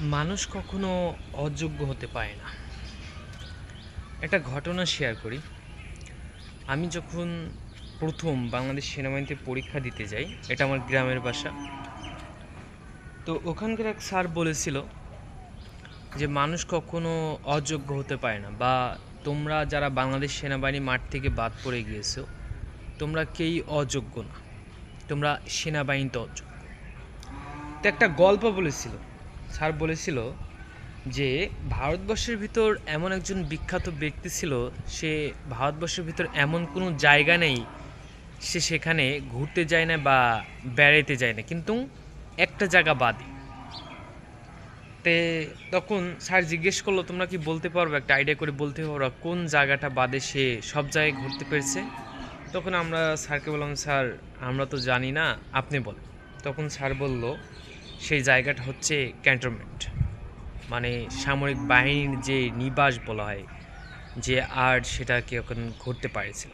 মানুষ কখনো অযোগ্য হতে পারে না। একটা ঘটনা শেয়ার করি। আমি যখন প্রথম বাংলাদেশ সেনাবাহিনীতে পরীক্ষা দিতে যাই, এটা আমার গ্রামের বাসা। তো ওখানকার এক স্যার বলেছিল যে, মানুষ কখনো অযোগ্য হতে পারে না বা তোমরা যারা বাংলাদেশ সেনাবাহিনী মাঠ থেকে বাদ পড়ে গিয়েছো, তোমরা কেই অযোগ্য না? তোমরা সেনাবাহিনীতে অযোগ্য। তো একটা গল্প বলেছিল। স্যার বলেছিল যে ভারতবর্ষের ভিতর এমন একজন বিখ্যাত ব্যক্তি ছিল, সে ভারতবর্ষের ভিতর এমন কোনো জায়গা নেই, সে সেখানে ঘুরতে যায় না বা বেড়াইতে যায় না। কিন্তু একটা জায়গা বাদে। তে তখন স্যার জিজ্ঞেস করল, তোমরা কি বলতে পারবে, একটা আইডিয়া করে বলতে পারো, কোন জায়গাটা বাদে সে সব জায়গায় ঘুরতে পেরেছে? তখন আমরা স্যারকে বললাম, স্যার, আমরা তো জানি না, আপনি বলেন। তখন স্যার বলল সেই জায়গাটা হচ্ছে ক্যান্টনমেন্ট। মানে সামরিক বাহিনীর যে নিবাস বলা হয়, যে আর সেটাকে এখন ঘটতে পারেছিল।